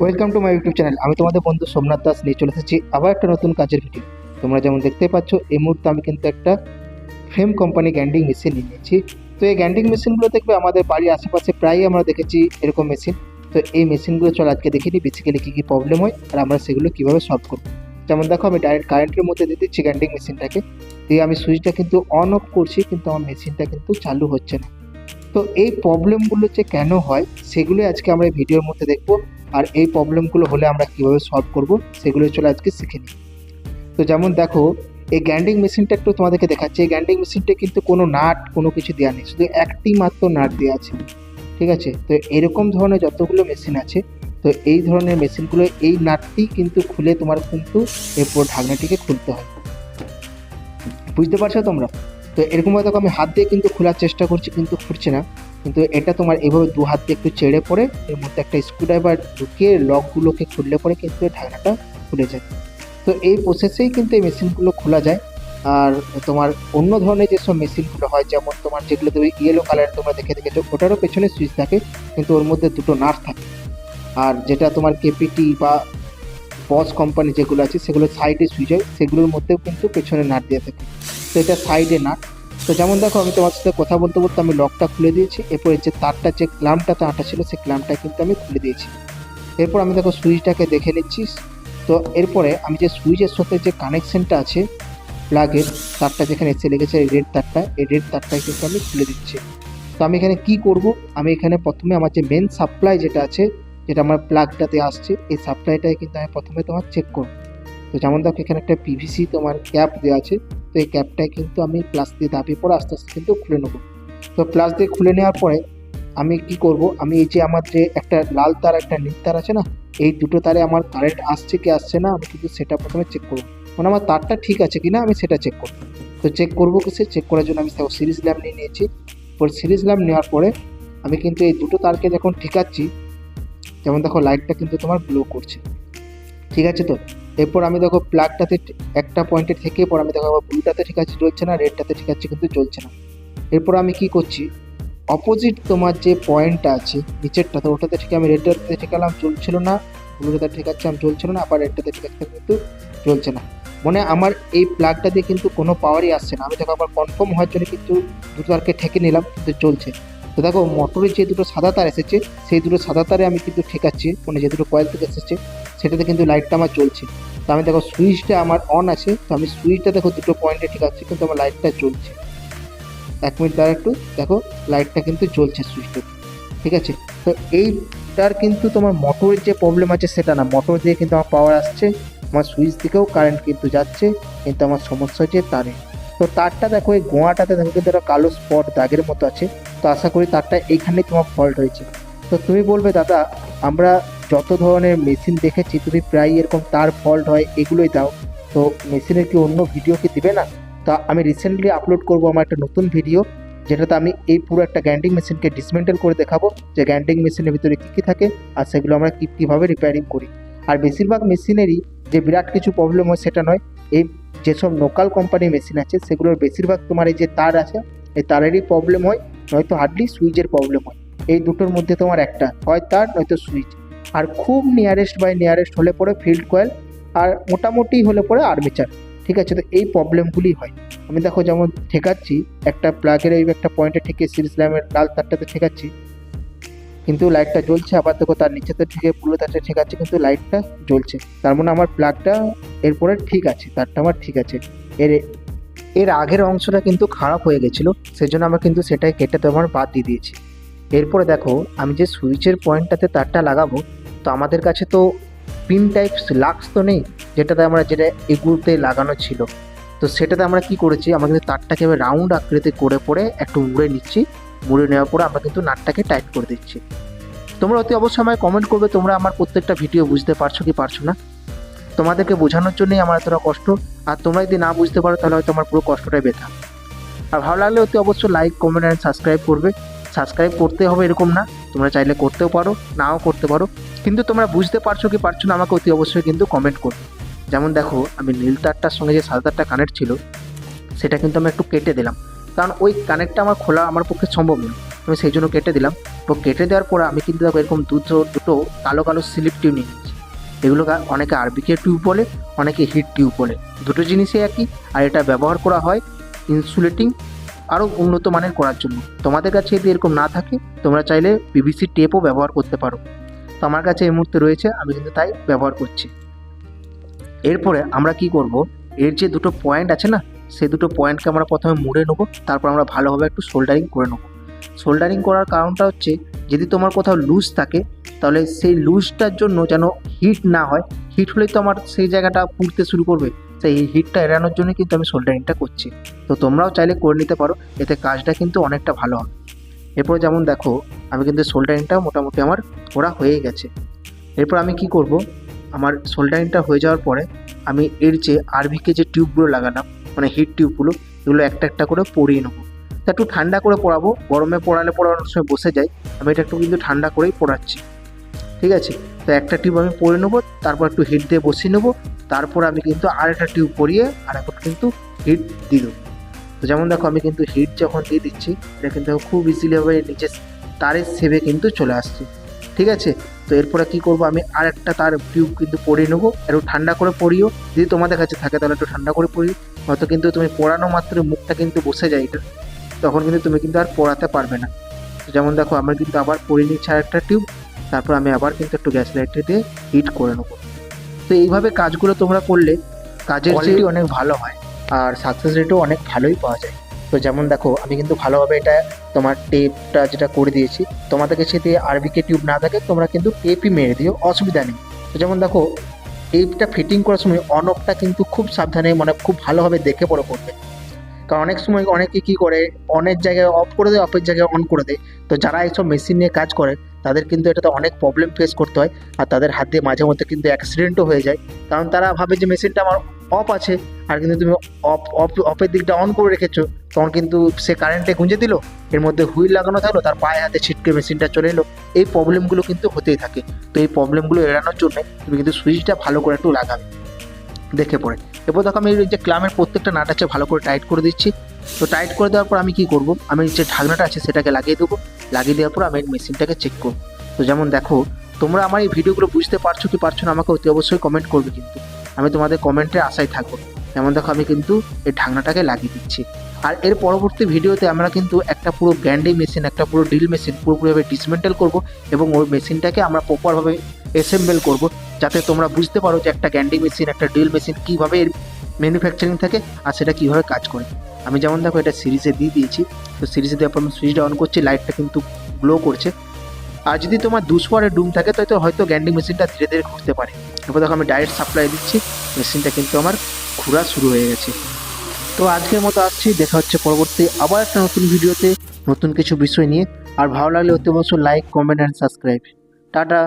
Welcome to my YouTube channel আমি তোমাদের বন্ধু সোমনাথ দাস নিয়ে চলে এসেছি আবার একটা নতুন কাজের ভিডিও তোমরা যেমন দেখতে পাচ্ছ, এই মুহূর্তে আমি কিন্তু একটা ফ্রেম কোম্পানি গ্যান্ডিং মেশিন নিয়ে নিয়েছি। তো এই গ্যান্ডিং মেশিনগুলো দেখবে আমাদের বাড়ির আশেপাশে প্রায়ই আমরা দেখেছি এরকম মেশিন তো এই মেশিনগুলো চল আজকে দেখিনি বেসিক্যালি কী কী প্রবলেম হয় আর আমরা সেগুলো কীভাবে সলভ করব। যেমন দেখো, আমি ডাইরেক্ট কারেন্টের মধ্যে দিয়ে দিচ্ছি গ্যান্ডিং মেশিনটাকে দিয়ে আমি সুইচটা কিন্তু অন অফ করছি, কিন্তু আমার মেশিনটা কিন্তু চালু হচ্ছে না। তো এই প্রবলেমগুলো যে কেন হয়, সেগুলোই আজকে আমরা এই ভিডিওর মধ্যে দেখব। আর এই প্রবলেমগুলো হলে আমরা কীভাবে সলভ করব, সেগুলো চলে আজকে শিখে নিই। তো যেমন দেখো, এই গ্যান্ডিং মেশিনটা একটু তোমাদেরকে দেখাচ্ছি। এই গ্যান্ডিং মেশিনটা কিন্তু কোনো নাট, কোনো কিছু দেওয়া নেই। শুধু একটি মাত্র নাট দেওয়া আছে। ঠিক আছে? তো এরকম ধরনের যতগুলো মেশিন আছে, তো এই ধরনের মেশিনগুলো এই নাটটি কিন্তু খুলে তোমার কিন্তু এই পুরো ঢাকনাটিকে খুলতে হয়। বুঝতে পারছ তোমরা? তো এরকমভাবে দেখো, আমি হাত দিয়ে কিন্তু খোলার চেষ্টা করছি, কিন্তু খুলছে না। কিন্তু এটা তোমার এভাবে দু হাত দিয়ে একটু চেড়ে পড়ে, এর মধ্যে একটা স্ক্রুড্রাইভার ঢুকিয়ে লকগুলোকে খুললে পরে কিন্তু ঢাকনাটা খুলে যায়। তো এই প্রসেসেই কিন্তু এই মেশিনগুলো খোলা যায়। আর তোমার অন্য ধরনের যেসব মেশিনগুলো হয়, যেমন তোমার যেগুলো তুমি ইয়েলো কালার তোমরা দেখে দেখেছ, ওটারও পেছনে সুইচ থাকে, কিন্তু ওর মধ্যে দুটো নাট থাকে। আর যেটা তোমার কেপিটি বা বস কোম্পানি যেগুলো আছে, সেগুলো সাইডে সুইচ হয়, সেগুলোর মধ্যেও কিন্তু পেছনে নাট দিয়ে থাকে। তো এটা সাইডে নাট তো যেমন দেখো, আমি তোমার সাথে কথা বলতে বলতে আমি লকটা খুলে দিয়েছি। এরপরে যে তারটা, যে ক্লামটাতে আটা ছিল, সেই ক্লামটা কিন্তু আমি খুলে দিয়েছি। এরপর আমি দেখো সুইচটাকে দেখে নিচ্ছি। তো এরপরে আমি যে সুইচের সাথে যে কানেকশনটা আছে প্লাগের তারটা যেখানে এসে লেগেছে, এই রেড তারটা, এই রেড তারটাই কিন্তু আমি খুলে দিচ্ছি। তো আমি এখানে কি করব? আমি এখানে প্রথমে আমার যে মেন সাপ্লাই যেটা আছে, যেটা আমার প্লাগটাতে আসছে, এই সাপ্লাইটাই কিন্তু আমি প্রথমে তোমার চেক করব। তো যেমন দেখো, এখানে একটা পিভিসি তোমার ক্যাপ দেওয়া আছে। তো এই ক্যাপটাই কিন্তু আমি প্লাস দিয়ে দাবিয়ে পরে আস্তে আস্তে কিন্তু খুলে নেব। তো প্লাস দিয়ে খুলে নেওয়ার পরে আমি কি করব? আমি এই যে আমার যে একটা লাল তার, একটা নীল তার আছে না, এই দুটো তারে আমার কারেন্ট আসছে কি আসছে না, আমি কিন্তু সেটা প্রথমে চেক করব। মানে আমার তারটা ঠিক আছে কি না আমি সেটা চেক করব। তো চেক করব কিসে? চেক করার জন্য আমি সিরিজ ল্যাম্প নিয়ে নিয়েছি। পরে সিরিজ ল্যাম্প নেওয়ার পরে আমি কিন্তু এই দুটো তারকে যখন ঠিকাচ্ছি, যেমন দেখো লাইটটা কিন্তু তোমার গ্লো করছে। ঠিক আছে তো? এরপর আমি দেখো প্লাগটাতে একটা পয়েন্টে থেকে পর আমি দেখো আবার ব্লুটাতে ঠিক আছে চলছে না রেডটাতে ঠিক আছে কিন্তু চলছে না। এরপর আমি কি করছি? অপোজিট তোমার যে পয়েন্টটা আছে নিচেরটাতে ওটাতে ঠিক আমি রেডটাতে ঠিকালাম চলছিল না। ব্লুটাতে ঠিক আছে আমি চলছিল না, আবার রেডটাতে ঠিক আছে কিন্তু চলছে না। মানে আমার এই প্লাগটা দিয়ে কিন্তু কোনো পাওয়ারই আসছে না। আমি দেখো আবার কনফার্ম হওয়ার জন্য কিন্তু দুটো তারকে ঠেকে নিলাম, কিন্তু চলছে। তো দেখো মোটরের যে দুটো সাদা তার এসেছে, সেই দুটো সাদা তারে আমি কিন্তু ঠেকাচ্ছি মানে যে দুটো কয়েল থেকে এসেছে। সেটাতে কিন্তু লাইটটা আমার চলছে। তো আমি দেখো সুইচটা আমার অন আছে, তো আমি সুইচটা দেখো দুটো পয়েন্টে ঠিক আছে, কিন্তু আমার লাইটটা চলছে। এক মিনিট দ্বারা একটু, দেখো লাইটটা কিন্তু জ্বলছে সুইচটা ঠিক আছে? তো এইটার কিন্তু তোমার মোটরের যে প্রবলেম আছে সেটা না মোটর দিয়ে কিন্তু আমার পাওয়ার আসছে, আমার সুইচ দিকেও কারেন্ট কিন্তু যাচ্ছে, কিন্তু আমার সমস্যা হচ্ছে তারে তো তারটা দেখো, এই গোয়াটাতে দেখো কিন্তু একটা কালো স্পট দাগের মতো আছে, তো আশা করি তারটা এইখানে তোমার ফল্ট হয়েছে। তো তুমি বলবে, দাদা, আমরা যত ধরনের মেশিন দেখেছি তুমি প্রায় এরকম তার ফল্ট হয়, এগুলোই দাও। তো মেশিনের কি অন্য ভিডিও কি দেবে না? তা আমি রিসেন্টলি আপলোড করব আমার একটা নতুন ভিডিও যেটাতে আমি এই পুরো একটা গ্যান্ডিং মেশিনকে ডিসমেন্টেল করে দেখাবো, যে গ্যান্ডিং মেশিনের ভিতরে কী কী থাকে, আর সেগুলো আমরা কী কীভাবে রিপেয়ারিং করি। আর বেশিরভাগ মেশিনেরই যে বিরাট কিছু প্রবলেম হয়, সেটা নয়, এই যেসব লোকাল কোম্পানির মেশিন আছে, সেগুলোর বেশিরভাগ তোমার এই যে তার আছে, এই তারেরই প্রবলেম হয়, নয়তো হার্ডলি সুইচের প্রবলেম হয়। এই দুটোর মধ্যে তোমার একটা, হয় তার, নয়তো সুইচ আর খুব নিয়ারেস্ট বাই নিয়ারেস্ট হলে পরে ফিল্ড কয়েল আর মোটামুটি হলে পরে আর্মেচার ঠিক আছে? তো এই প্রবলেমগুলি হয়। আমি দেখো যেমন ঠেকাচ্ছি, একটা প্লাগের এই একটা পয়েন্টে ঠেকে সিরিজ ল্যাম্পের লাল তারটাতে ঠেকাচ্ছি। কিন্তু লাইটটা জ্বলছে, আবার দেখো তার নিচেতে ঠেকে পুরো তারটা ঠেকাচ্ছে, কিন্তু লাইটটা জ্বলছে। তার মানে আমার প্লাগটা এরপরে ঠিক আছে, তারটা আমার ঠিক আছে। এর এর আগের অংশটা কিন্তু খারাপ হয়ে গেছিল, সেজন্য আমার কিন্তু সেটাই কেটে তোমার বাদ দিয়ে দিয়েছি। এরপরে দেখো, আমি যে সুইচের পয়েন্টটাতে তারটা লাগাবো, তো আমাদের কাছে তো পিন টাইপস লাক্স তো নেই, যেটাতে আমরা যেটা এগুলোতে লাগানো ছিল। তো সেটাতে আমরা কি করেছি, আমরা কিন্তু তারটাকে রাউন্ড আকৃতি করে পরে একটু মুড়ে নিচ্ছি। মুড়ে নেওয়ার পরে আমরা কিন্তু নাটটাকে টাইট করে দিচ্ছি। তোমরা অতি অবশ্যই আমায় কমেন্ট করবে, তোমরা আমার প্রত্যেকটা ভিডিও বুঝতে পারছ কি পারছ না? তোমাদেরকে বোঝানোর জন্যই আমার এতটা কষ্ট, আর তোমরা যদি না বুঝতে পারো, তাহলে হয়তো আমার পুরো কষ্টটাই বেথা। আর ভালো লাগলে অতি অবশ্যই লাইক কমেন্ট অ্যান্ড সাবস্ক্রাইব করবে। সাবস্ক্রাইব করতে হবে এরকম না। তোমরা চাইলে করতেও পারো, নাও করতে পারো। কিন্তু তোমরা বুঝতে পারছ কি পারছ না, আমাকে অতি অবশ্যই কিন্তু কমেন্ট করবে যেমন দেখো, আমি নীল তারটার সঙ্গে যে সাদা তারটা কানেক্ট ছিল, সেটা কিন্তু আমি একটু কেটে দিলাম। কারণ ওই কানেক্টটা আমার খোলা আমার পক্ষে সম্ভব নয়। আমি সেই জন্য কেটে দিলাম। তো কেটে দেওয়ার পর আমি কিন্তু দেখো এরকম দুটো দুটো কালো কালো স্লিপ টিউব নিয়ে নিয়েছি। এগুলো অনেকে আরবিকে টিউব বলে, অনেকে হিট টিউব বলে। দুটো জিনিসই একই, আর এটা ব্যবহার করা হয় ইনসুলেটিং আরও উন্নত মানের করার জন্য। তোমাদের কাছে যদি এরকম না থাকে, তোমরা চাইলে পিভিসি টেপও ব্যবহার করতে পারো। তো আমার কাছে এই মুহূর্তে রয়েছে, আমি কিন্তু তাই ব্যবহার করছি। এরপরে আমরা কি করব? এর যে দুটো পয়েন্ট আছে না সেই দুটো পয়েন্টকে আমরা প্রথমে মুড়ে নেব, তারপর আমরা ভালোভাবে একটু সোল্ডারিং করে নেব। সোল্ডারিং করার কারণটা হচ্ছে, যদি তোমার কোথাও লুজ থাকে, তাহলে সেই লুজটার জন্য যেন হিট না হয় হিট হলেই তো আমার সেই জায়গাটা পুড়তে শুরু করবে। সেই হিটটা এড়ানোর জন্য কিন্তু আমি সোল্ডারিংটা করছি। তো তোমরাও চাইলে করে নিতে পারো, এতে কাজটা কিন্তু অনেকটা ভালো হবে। এরপর যেমন দেখো, আমি কিন্তু সোল্ডারিংটা মোটামুটি আমার ওরা হয়ে গেছে। এরপর আমি কি করব, আমার সোল্ডারিংটা হয়ে যাওয়ার পরে আমি এর যে আরভিকে যে টিউবগুলো লাগালাম মানে হিট টিউবগুলো এগুলো একটা একটা করে পরিয়ে নেব। তা একটু ঠান্ডা করে পড়াবো গরমে পড়ালে পড়ানোর সময় বসে যায় আমি এটা একটু কিন্তু ঠান্ডা করেই পড়াচ্ছি ঠিক আছে? তো একটা টিউব আমি পরে নেব, তারপর একটু হিট দিয়ে বসিয়ে নেব, তারপর আমি কিন্তু আর একটা টিউব পরিয়ে আর এখন কিন্তু হিট দিয়ে দেবো। তো যেমন দেখো, আমি কিন্তু হিট যখন দিয়ে দিচ্ছি, এটা কিন্তু খুব ইজিলিভাবে নিচে তারের সেভে কিন্তু চলে আসছে। ঠিক আছে? তো এরপরে কি করব, আমি আর একটা তার টিউব কিন্তু পরিয়ে নেব, একটু ঠান্ডা করে পরিও। যদি তোমাদের কাছে থাকে তাহলে একটু ঠান্ডা করে পরিও হয়তো কিন্তু তুমি পড়ানো মাত্র মুখটা কিন্তু বসে যায়, এটা তখন কিন্তু তুমি কিন্তু আর পড়াতে পারবে না। যেমন দেখো, আমরা কিন্তু আবার পরিয়ে নিচ্ছি আর একটা টিউব তারপর আমি আবার কিন্তু একটু গ্যাস লাইটটা দিয়ে হিট করে নেব। তো এইভাবে কাজগুলো তোমরা করলে কাজের কোয়ালিটি অনেক ভালো হয় আর সাকসেস রেটও অনেক ভালোই পাওয়া যায়। তো যেমন দেখো আমি কিন্তু ভালোভাবে এটা তোমার টেপটা যেটা করে দিয়েছি তোমাদের কাছে যদি আরবিকে টিউব না থাকে তোমরা কিন্তু টেপই মেরে দিও অসুবিধা নেই। তো যেমন দেখো টেপটা ফিটিং করার সময় অন অফটা কিন্তু খুব সাবধানে মানে খুব ভালোভাবে দেখে পরে করবে। কারণ অনেক সময় অনেকে কী করে অনেক জায়গায় অফ করে দেয় অফের জায়গায় অন করে দেয়। তো যারা এইসব মেশিন নিয়ে কাজ করে তাদের কিন্তু এটাতে অনেক প্রবলেম ফেস করতে হয় আর তাদের হাত দিয়ে মাঝে মধ্যে কিন্তু অ্যাক্সিডেন্টও হয়ে যায়। কারণ তারা ভাবে যে মেশিনটা আমার অফ আছে আর কিন্তু তুমি অফ অফ অফের দিকটা অন করে রেখেছো, তখন কিন্তু সে কারেন্টে গুঁজে দিল, এর মধ্যে হুইল লাগানো থাকল, তার পায়ে হাতে ছিটকে মেশিনটা চলে এলো। এই প্রবলেমগুলো কিন্তু হতেই থাকে। তো এই প্রবলেমগুলো এড়ানোর জন্য তুমি কিন্তু সুইচটা ভালো করে একটু লাগাবে। দেখে পড়ে। এরপর দেখো আমি যে ক্লামের প্রত্যেকটা নাট আছে ভালো করে টাইট করে দিচ্ছি। তো টাইট করে দেওয়ার পর আমি কি করব? আমি যে ঢাকনাটা আছে সেটাকে লাগিয়ে দেবো। লাগিয়ে দেওয়ার পর আমি মেশিনটাকে চেক করব। তো যেমন দেখো, তোমরা আমার এই ভিডিওগুলো বুঝতে পারছ কি পারছ না আমাকে অতি অবশ্যই কমেন্ট করবে কিন্তু। আমি তোমাদের কমেন্টে আশায় থাকব। যেমন দেখো, আমি কিন্তু এই ঢাকনাটাকে লাগিয়ে দিচ্ছি। আর এর পরবর্তী ভিডিওতে আমরা কিন্তু একটা পুরো গ্যান্ডি মেশিন একটা পুরো ড্রিল মেশিন পুরোপুরিভাবে ডিসমেন্টেল করব এবং ওই মেশিনটাকে আমরা প্রপারভাবে অ্যাসেম্বল করব। যাতে তোমরা বুঝতে পারো যে একটা গ্যান্ডি মেশিন, একটা ড্রিল মেশিন কীভাবে এর ম্যানুফ্যাকচারিং থাকে আর সেটা কীভাবে কাজ করে। আমি যেমন দেখো এটা সিরিজে দিয়ে দিয়েছি, তো সিরিজে পর আমি সুইচটা অন করছি লাইটটা কিন্তু গ্লো করছে। আর যদি তোমার দুশোয়ারের ডুম থাকে তাই তো হয়তো গ্যান্ডিং মেশিনটা ধীরে ধীরে ঘুরতে পারে। এরপর দেখো আমি ডাইরেক্ট সাপ্লাই দিচ্ছি, মেশিনটা কিন্তু আমার ঘোরা শুরু হয়ে গেছে। তো আজকের মতো আসছি, দেখা হচ্ছে পরবর্তী আবার একটা নতুন ভিডিওতে। নতুন কিছু বিষয় নিয়ে, আর ভালো লাগলে অতি অবশ্যই like comment and subscribe tata.